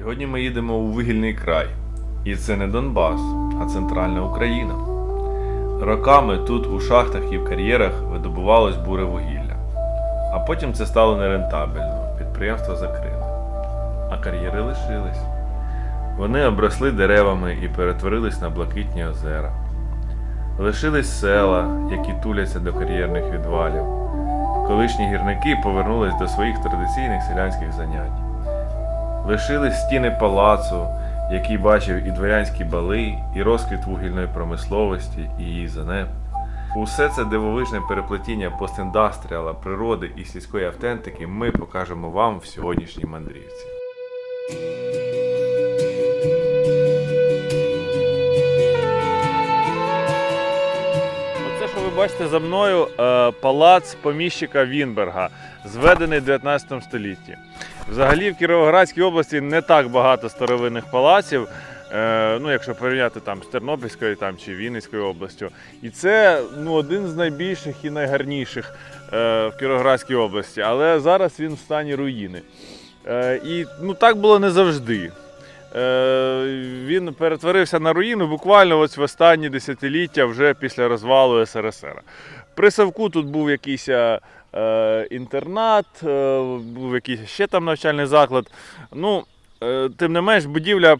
Сьогодні ми їдемо у вугільний край. І це не Донбас, а центральна Україна. Роками тут у шахтах і в кар'єрах видобувалось буре вугілля. А потім це стало нерентабельно, підприємства закрили. А кар'єри лишились. Вони обросли деревами і перетворились на блакитні озера. Лишились села, які туляться до кар'єрних відвалів. Колишні гірники повернулись до своїх традиційних селянських занять. Лишились стіни палацу, який бачив і дворянські бали, і розквіт вугільної промисловості, і її занеп. Усе це дивовижне переплетіння постіндастріала, природи і сільської автентики ми покажемо вам в сьогоднішній мандрівці. Бачите за мною, е, палац поміщика Вінберга, зведений в 19 столітті. Взагалі в Кіровоградській області не так багато старовинних палаців, е, ну, якщо порівняти там з Тернопільською там, чи Вінницькою областю. І це ну, один з найбільших і найгарніших е, в Кіровоградській області. Але зараз він в стані руїни. І ну, так було не завжди. Е, він перетворився на руїну буквально ось в останні десятиліття вже після розвалу СРСР. При Савку тут був якийсь е, інтернат, е, був якийсь ще там навчальний заклад. Ну, тим не менш, будівля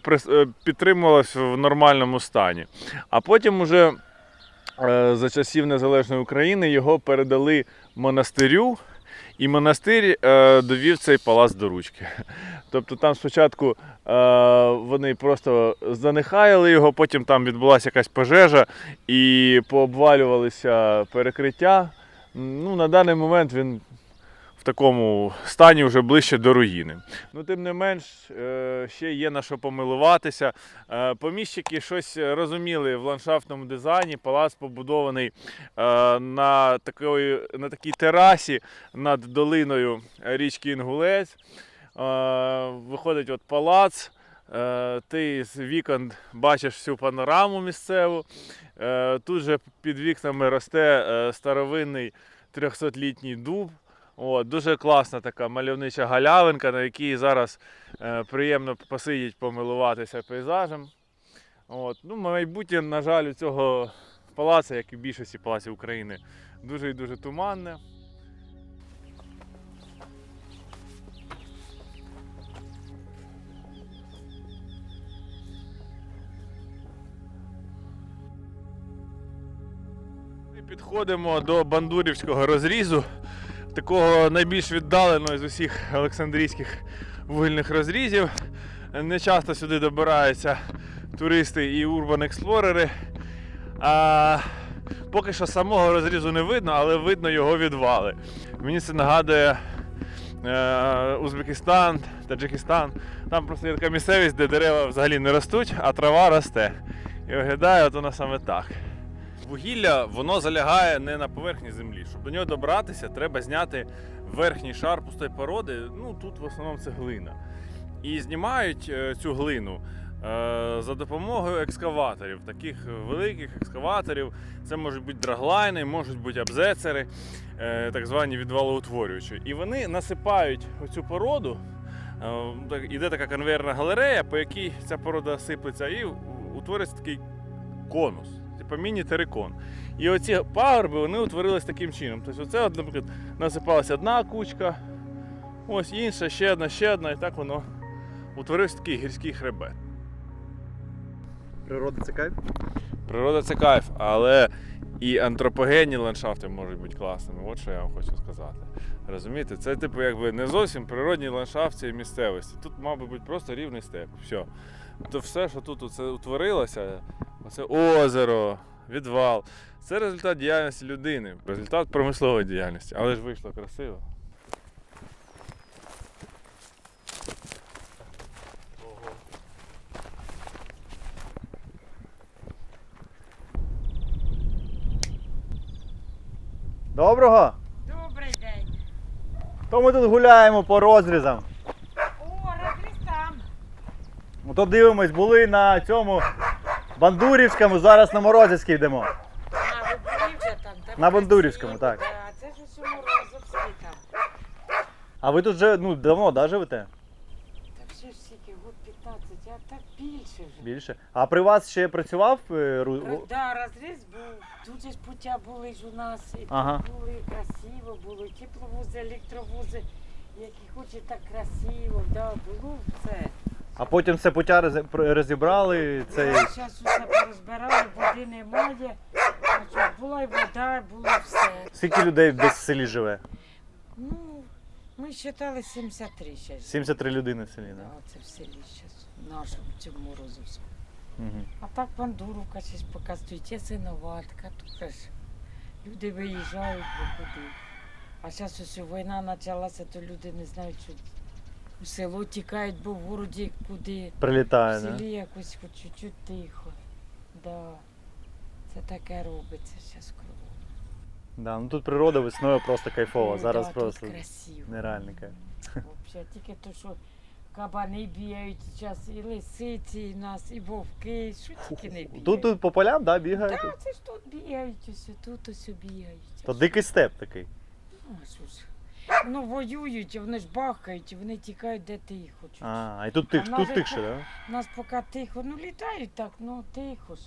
підтримувалась в нормальному стані. А потім уже за часів Незалежної України його передали монастирю. І монастир е, довів цей палац до ручки. Тобто там спочатку е, вони просто занехаяли його, потім там відбулася якась пожежа і пообвалювалися перекриття. Ну, на даний момент він в такому стані вже ближче до руїни. Ну, тим не менш, е, ще є на що помилуватися. Е, Поміщики щось розуміли в ландшафтному дизайні. Палац побудований е, на, такої, на такій терасі над долиною річки Інгулець. Виходить от палац. Ти з вікон бачиш всю панораму місцеву. Тут же під вікнами росте старовинний 300-літній дуб. От, дуже класна така мальовнича галявинка, на якій зараз е, приємно посидіти, помилуватися пейзажем. От. Ну, майбутнє, на жаль, у цього палацу, як і в більшості палаців України, дуже і дуже туманне. Підходимо до Бандурівського розрізу, такого найбільш віддаленого з усіх Олександрійських вугільних розрізів. Не часто сюди добираються туристи і урбан-експлорери. А, поки що самого розрізу не видно, але видно його відвали. Мені це нагадує е, Узбекистан, Таджикистан. Там просто є така місцевість, де дерева взагалі не ростуть, а трава росте. І виглядає от воно саме так. Вугілля воно залягає не на поверхні землі. Щоб до нього добратися, треба зняти верхній шар пустої породи. Ну тут в основному це глина. І знімають е, цю глину е, за допомогою екскаваторів, таких великих екскаваторів. Це можуть бути драглайни, можуть бути абзецери, е, так звані відвалоутворюючі. І вони насипають оцю породу. Іде така конвейерна галерея, по якій ця порода сиплеться, і утворюється такий конус, типу міні-терикон. І оці пагорби вони утворились таким чином. Тобто, оце, наприклад, насипалася одна кучка, ось інша, ще одна, ще одна, і так воно утворився такий гірський хребет. Природа це кайф? Природа це кайф, але і антропогенні ландшафти можуть бути класними. От що я вам хочу сказати. Розумієте, це типу якби не зовсім природній ландшафт цієї місцевості. Тут мав би бути просто рівний степ. Все. То все, що тут оце утворилося, оце озеро, відвал, це результат діяльності людини, результат промислової діяльності. Але ж вийшло красиво. Доброго! Добрий день. То ми тут гуляємо по розрізам. О, розріз там. Ми то дивимось, були на цьому Бандурівському, зараз на Морозівський йдемо. А? Та На Бандурівському, так. Да, це ж усе Морозовський там. А ви тут вже ну, давно да, живете? Так ще ж скільки, год 15, Я так більше вже. Більше. А при вас ще працював е, ру- Так, да, розріз був. Тут же ж пуття були ж у нас. І Ага. тут були красиво, було і тепловози, електровози, які хочуть так красиво, да, було все. А потім це путя роз- розібрали. Це... Зараз усе порозбирали, води немає. Що, була й вода, було все. Скільки людей десь в селі живе? Ну, ми вважали 73 ще. ж. 73 людини в селі, Да, так? це в селі зараз, в нашому цьому розовському. Угу. А так Бандуровка щось стоїть, є синоватка, тут ж люди виїжджають бо куди. А зараз ось війна почалася, то люди не знають, що у село тікають, бо в городі куди. В Прилітає, да? селі якось хоч чуть-чуть тихо. Да. Це таке робиться зараз кругом. Да, ну тут природа весною просто кайфова. Ой, Зараз да, просто Тут красиво. нереально кайф. Взагалі, тільки то, що кабани бігають зараз, і лисиці, і нас, і вовки, що тільки не бігають. Тут, тут по полям, да, бігають? Так, це ж тут бігають, ось тут ось бігають. То дикий степ такий. Ну, а що ж. Воно воюють, вони ж бахають, і вони тікають, де ти їх хочуть. А, а і тут тих, А тут може тихше, да? У нас поки тихо, ну літають так, ну тихо ж.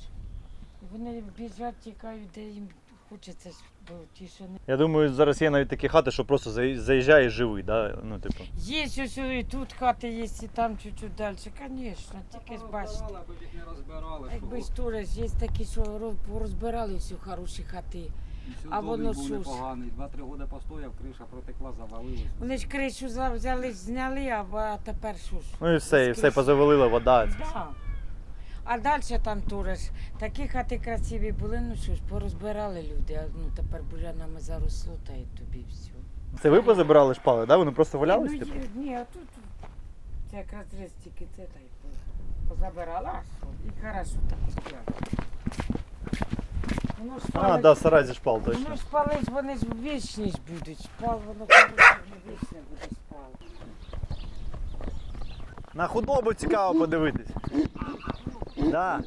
І вони біжать, тікають, де їм хочеться ж, бо тишини. Я думаю, зараз є навіть такі хати, що просто заї- заїжджаєш живий, да? Ну, типу. Є ось і тут хати є, і там чуть-чуть далі. Звісно, тільки ж бачите. Аби їх не розбирали, Якби ж теж є такі, що роз- розбирали всі хороші хати. А воно був що непоганий. Два-три роки постояв, криша протекла, завалилась. Вони ж кришу за- взяли, зняли, а тепер що ж? Ну і все, і все позавалила вода. Да. А далі там ж такі хати красиві були, ну що ж, порозбирали люди, а ну тепер бурянами заросло, та й тобі все. Це ви позабирали шпали, да? Вони просто валялись? Ну, типу? є- ні, а тут це якраз рез тільки це та й по- позабирала, а що? І хорошо так стояло. Воно ж А, палить- да, сарай зі шпал, точно. Воно ж палить, вони ж вічні ж будуть. Спал, воно вічне буде спал. На худобу цікаво подивитись. Да.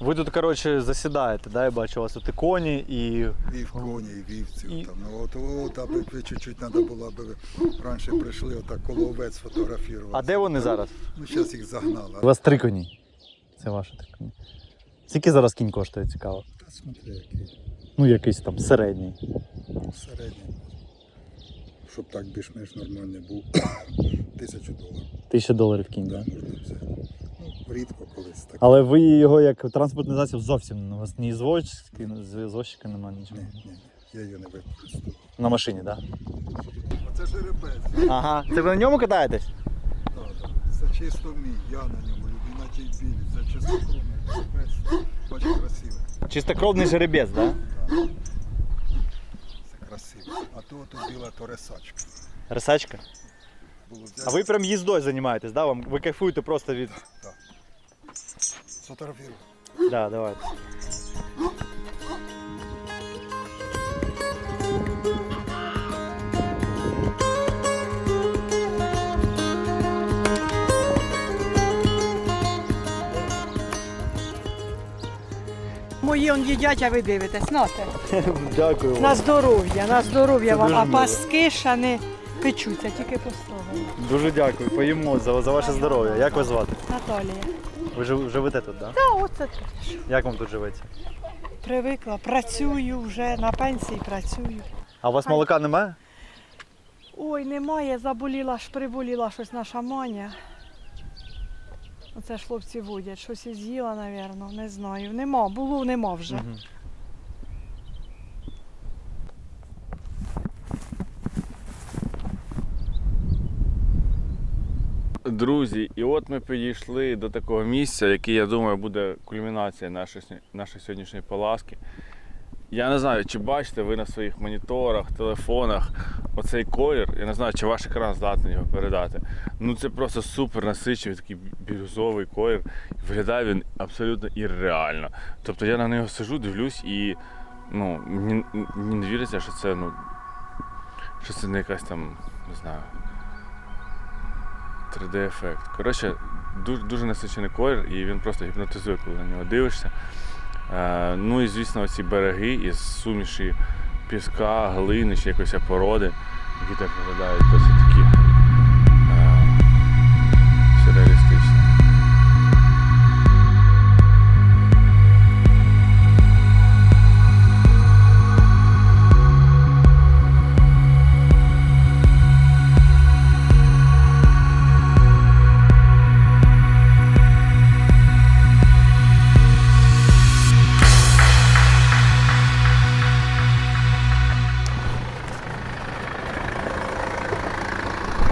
Ви тут, коротше, засідаєте, да? Я бачу, у вас тут і коні, і. Вів коні, і вівців. І- Там. Ну, от, от, аби ви чуть-чуть треба було, аби ви раніше прийшли, отак коло овець фотографували. А де вони зараз? Ну, зараз їх загнали. У вас три коні. Це ваші три коні. Скільки зараз кінь коштує, цікаво? Та смотри, який Ну, якийсь там середній. середній. Щоб так більш-менш нормальний був. Тисячу доларів. Тисяча доларів кінь, Да, да? можна взяти. Ну, рідко колись так. Але ви його як транспортний засіб зовсім у вас ні звозчики, звозчика немає нічого. Ні, ні, я її не використовую. На машині, так? Оце жеребець. Ага. Це ви на ньому катаєтесь? Да, да. Це чисто мій, я на ньому, тій білі. Це чистокровний жеребець. Бачиш, красивий. Чистокровний жеребець, так? Да? Так. Це красиво. А то тут біла то рисачка. Рисачка. А ви прям їздою займаєтесь, да? Вам ви кайфуєте просто від. Сфотографірую. Да, давайте. Мої он їдять, а ви дивитесь. Нате. Дякую. вам. На здоров'я, на здоров'я Це вам. дуже А мило. паски ще не печуться, тільки поставили. Дуже дякую. Поїмо за, за ваше здоров'я. Як вас звати? Наталія. Ви жив- живете тут, так? Да? Та оце тут. Як вам тут живеться? Привикла. Працюю вже на пенсії працюю. А у вас молока немає? Ой, немає, заболіла ж, приболіла щось наша маня. Оце ж хлопці водять. Щось і з'їла, напевно, не знаю. Нема, було, нема вже. Мгм. Друзі, і от ми підійшли до такого місця, яке, я думаю, буде кульмінація нашої, нашої сьогоднішньої поласки. Я не знаю, чи бачите ви на своїх моніторах, телефонах оцей колір. Я не знаю, чи ваш екран здатний його передати. Ну це просто супер насичений, такий бірюзовий колір. Виглядає він абсолютно ірреально. Тобто я на нього сижу, дивлюсь і ну, мені, не віриться, що це, ну, що це не якась там, не знаю. 3D-ефект. Коротше, дуже, дуже насичений колір, і він просто гіпнотизує, коли на нього дивишся. Е, ну і звісно, оці береги із суміші піска, глини чи якоїсь породи, які так виглядають досить такі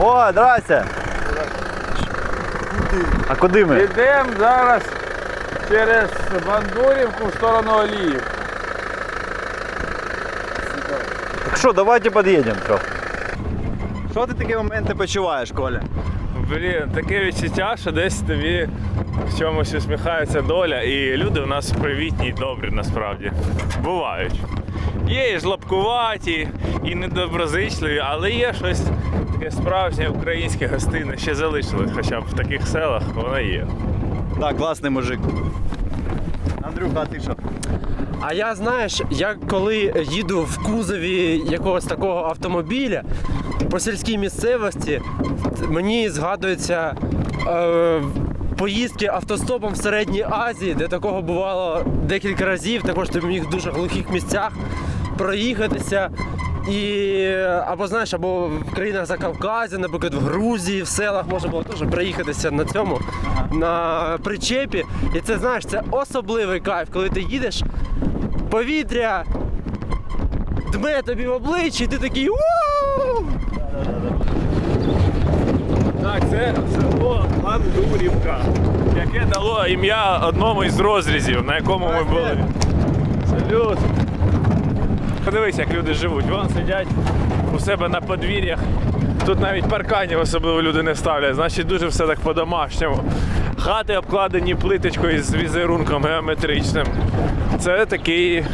О, здрасте! А куди ми? Йдемо зараз через Бандурівку в сторону Оліїв. Так що, давайте під'їдемо трохи. Що ти такі моменти почуваєш, Коля? Блін, таке відчуття, що десь тобі в чомусь усміхається доля, і люди у нас привітні і добрі насправді. Бувають. Є і жлобкуваті, і недоброзичливі, але є щось таке справжнє українське гостинне, ще залишилось, хоча б в таких селах воно є. Так, класний мужик. Андрюха, а ти що? А я знаєш, я коли їду в кузові якогось такого автомобіля по сільській місцевості, мені згадується е, поїздки автостопом в Середній Азії, де такого бувало декілька разів, також ти міг в дуже глухих місцях проїхатися. І або знаєш, або в країнах Закавказя, наприклад, в Грузії, в селах можна було теж проїхатися на цьому, на причепі. І це знаєш, це особливий кайф, коли ти їдеш, повітря дме тобі в обличчя, і ти такий «Уу!» Так, це село Бандурівка, яке дало ім'я одному із розрізів, на якому ми були. Салют! Подивись, як люди живуть. Вон сидять у себе на подвір'ях. Тут навіть парканів особливо люди не ставлять, значить дуже все так по-домашньому. Хати обкладені плиточкою з візерунком геометричним. Це такий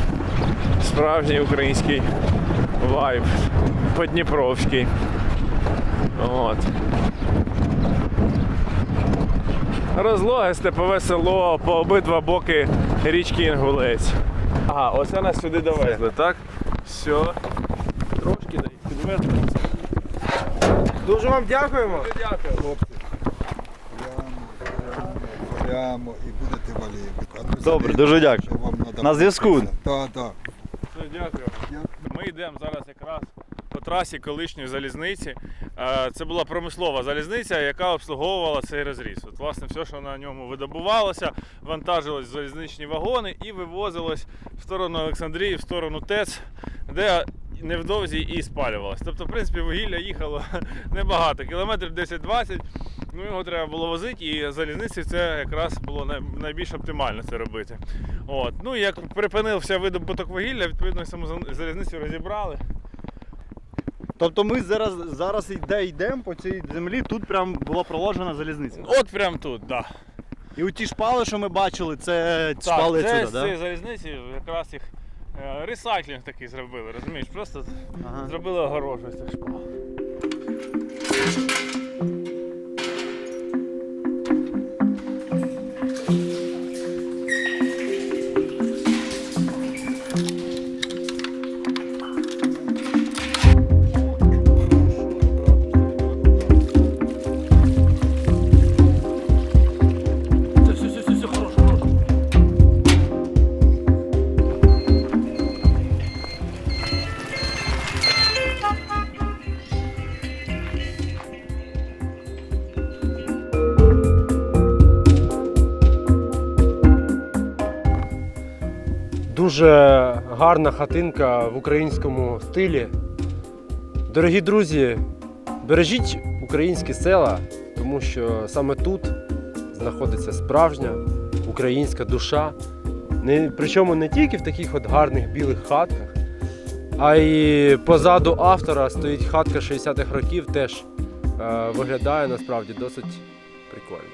справжній український вайб. Подніпровський. От. Розлоге степове село по обидва боки річки Інгулець. Ага, оце нас сюди довезли, так? Все. Трошки дай підвезли. Дуже вам дякуємо. Дякую, хлопці. Прямо, прямо і будете валіти. Добре, дуже дякую. На зв'язку. Так, так. Все, дякую. Ми йдемо зараз якраз по трасі колишньої залізниці. Е, Це була промислова залізниця, яка обслуговувала цей розріз. От, власне, все, що на ньому видобувалося, вантажилось в залізничні вагони і вивозилось в сторону Олександрії, в сторону ТЕЦ, де невдовзі і спалювалось. Тобто, в принципі, вугілля їхало небагато, кілометрів 10-20. Ну, його треба було возити, і залізниці це якраз було найбільш оптимально це робити. От. Ну як припинився видобуток вугілля, відповідно саму залізницю розібрали. Тобто ми зараз, зараз йде, йдемо по цій землі, тут прям була проложена залізниця. От прям тут, так. І оті ті шпали, що ми бачили, це Так, шпали це сюди, так? залізниці якраз їх е, ресайклінг такий зробили, розумієш? Просто Ага. зробили огорожу з цих шпал. Дуже гарна хатинка в українському стилі. Дорогі друзі, бережіть українські села, тому що саме тут знаходиться справжня українська душа. Не, причому не тільки в таких от гарних білих хатках, а й позаду автора стоїть хатка 60-х років, теж е, виглядає насправді досить прикольно.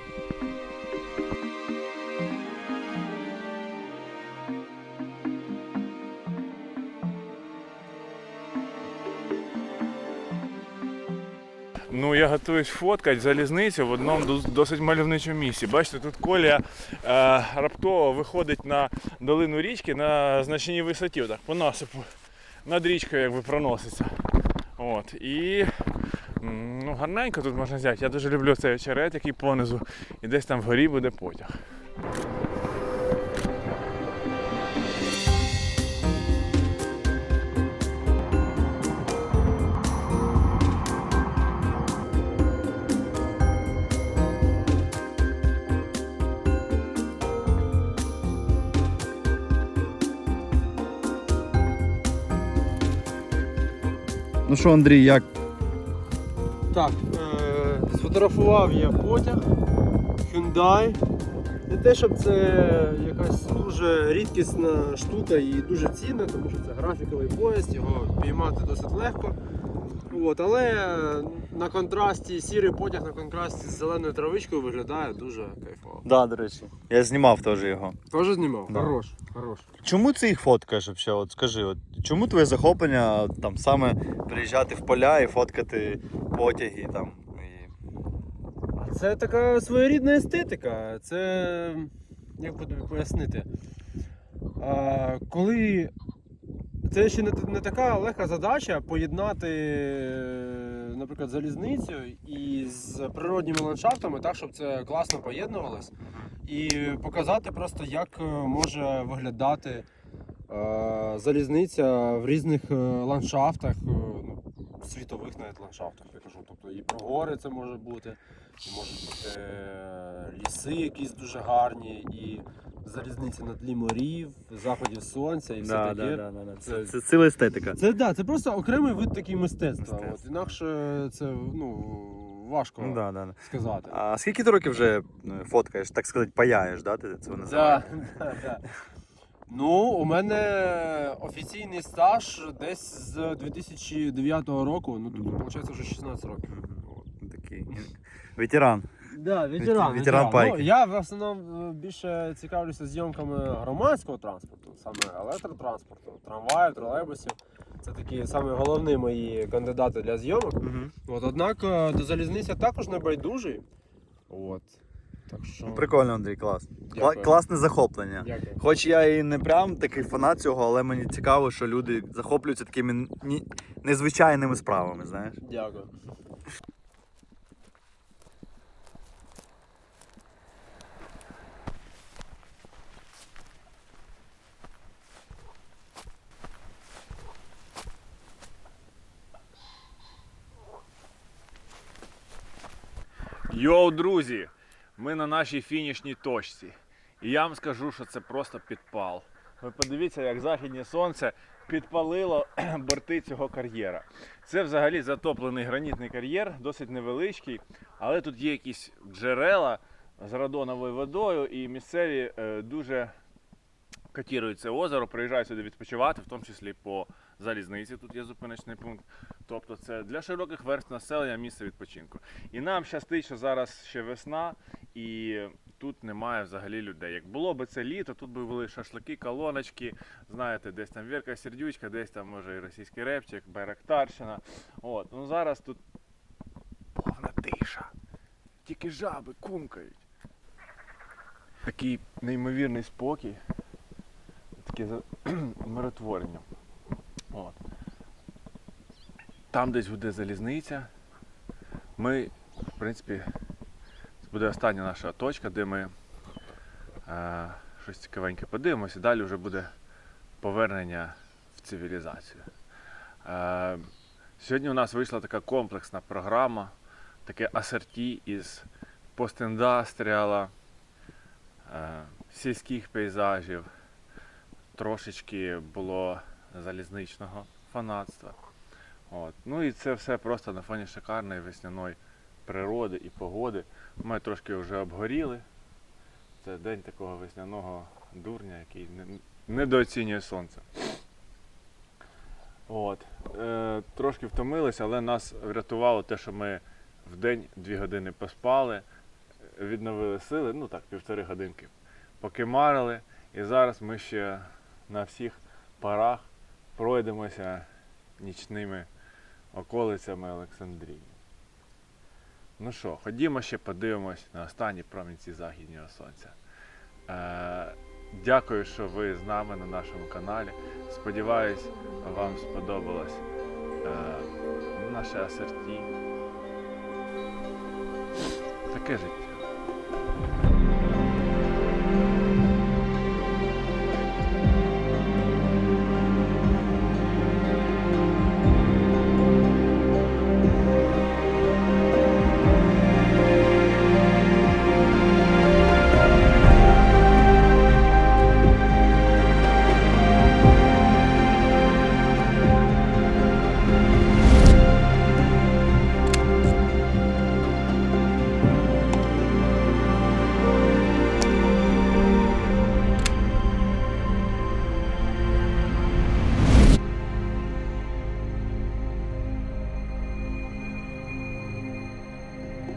Я готуюсь фоткати залізницю в одному досить мальовничому місці. Бачите, тут колія е, раптово виходить на долину річки на значній висоті, так, по насипу. Над річкою якби проноситься. От. І ну, гарненько тут можна взяти. Я дуже люблю цей очерет, який понизу, і десь там вгорі буде потяг. Що, Андрій, як? Так, е, сфотографував я потяг Hyundai. Не те, щоб це якась дуже рідкісна штука і дуже цінна, тому що це графіковий поїзд, його піймати досить легко. От, але на контрасті, сірий потяг на контрасті з зеленою травичкою виглядає дуже кайфово. Да, до речі. Я знімав теж його. Теж знімав? Да. Хорош, хорош. Чому ти їх фоткаєш взагалі? От скажи, от, чому твоє захоплення там саме приїжджати в поля і фоткати потяги там? І... А це така своєрідна естетика. Це як би тобі пояснити. А, коли це ще не, не така легка задача поєднати, е, наприклад, залізницю із природніми ландшафтами, так, щоб це класно поєднувалось. І показати просто, як е, може виглядати е, залізниця в різних е, ландшафтах, ну, світових навіть ландшафтах, я кажу. Тобто і про гори це може бути, і можуть бути ліси якісь дуже гарні, і залізниця на тлі морів, заходів сонця і все таке. Це, це ціла естетика. Це да, це просто окремий вид такий мистецтва. Мистецтво. От, інакше це ну, важко Ну, да, да, да. сказати. А скільки ти років вже е, фоткаєш, так сказати, паяєш, да? Ти це Да, називаєш? да, да. Ну, у мене офіційний стаж десь з 2009 року, ну тобто, виходить, вже 16 років. Такий ветеран. Да, ветеран, ветеран пайки. Ну, я в основному е, більше цікавлюся зйомками громадського транспорту, саме електротранспорту, трамваїв, тролейбусів. Це такі саме головні мої кандидати для зйомок. Угу. От, однак е, до залізниці також не байдужий. От. Так що. Прикольно, Андрій, клас. Кла- Дякую. класне захоплення. Дякую. Хоч я і не прям такий фанат цього, але мені цікаво, що люди захоплюються такими ні- незвичайними справами, знаєш. Дякую. Йоу, друзі! Ми на нашій фінішній точці. І я вам скажу, що це просто підпал. Ви подивіться, як західне сонце підпалило борти цього кар'єра. Це взагалі затоплений гранітний кар'єр, досить невеличкий, але тут є якісь джерела з радоновою водою, і місцеві е, дуже катірують це озеро, приїжджають сюди відпочивати, в тому числі по залізниці. Тут є зупиночний пункт. Тобто це для широких верств населення місце відпочинку. І нам щастить, що зараз ще весна і тут немає взагалі людей. Як було би це літо, тут би були шашлики, колоночки, знаєте, десь там Вірка Сердючка, десь там може і російський репчик, Байрактарщина. От. Ну зараз тут повна тиша. Тільки жаби кумкають. Такий неймовірний спокій, таке миротворення. От. Там десь буде залізниця. Ми, в принципі, це буде остання наша точка, де ми е, щось цікавеньке подивимося, далі вже буде повернення в цивілізацію. Е, сьогодні у нас вийшла така комплексна програма, таке асорті із постіндастріала, е, сільських пейзажів, трошечки було залізничного фанатства. От. Ну і це все просто на фоні шикарної весняної природи і погоди. Ми трошки вже обгоріли. Це день такого весняного дурня, який недооцінює сонце. От. Е, трошки втомилися, але нас врятувало те, що ми в день дві години поспали, відновили сили, ну так, півтори годинки. Покимарили. І зараз ми ще на всіх парах пройдемося нічними околицями Олександрії. Ну що, ходімо ще подивимось на останні промінці західнього сонця. Е, дякую, що ви з нами на нашому каналі. Сподіваюсь, вам сподобалось е, наше асорті. Таке життя.